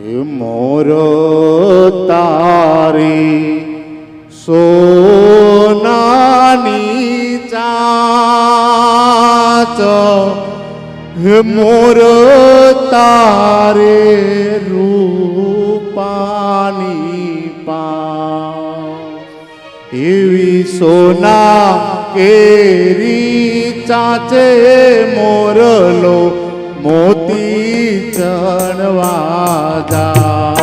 મોર તારી સોનાની ચાચ મોર તારે રૂપાની પા એવી સોના કેરી ચાચે મોરલો મોતી ચણવા જા.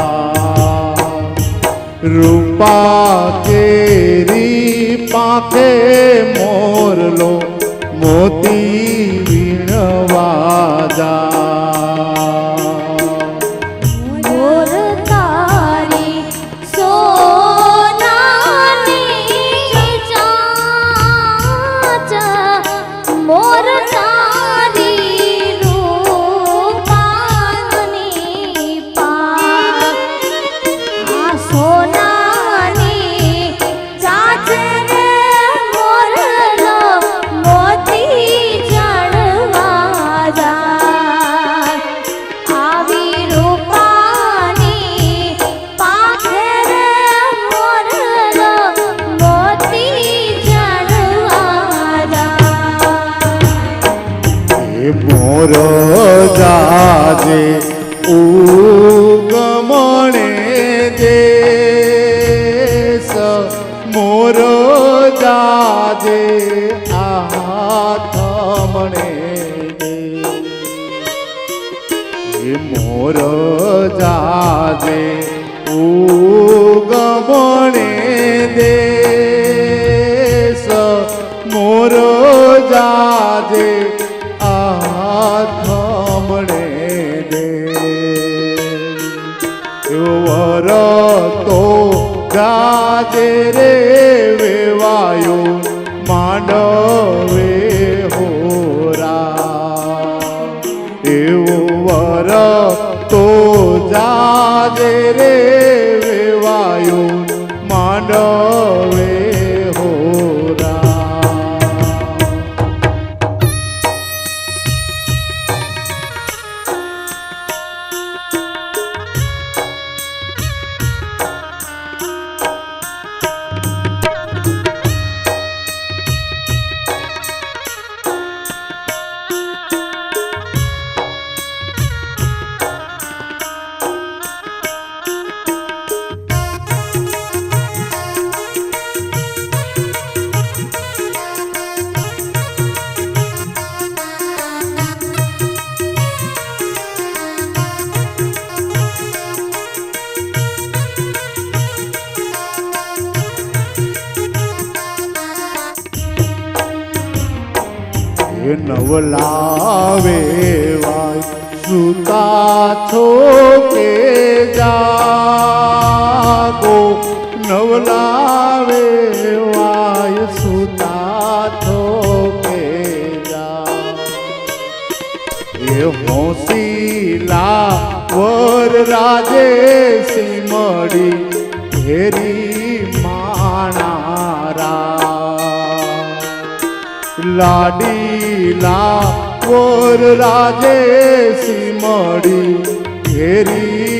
રૂપા કેરી પાકે મોરલો મોતી મોર જાજે ઉગમણે દેશ મોરો જાજે આથમણે દે. મોર જાજે ઉગમણે દેશ વર તો ગાજે રે વેવાયો માંડવે હોરા. એવું વર તો જાજે રે નવલાવે વાય. સુતા છો કે જાગો નવલાવે વાય, સુતા છો કે જા એ હોસીલા વર રાજે સિમડી ઘેરી લાડીલા વર રાજે સિમડી ઘેરી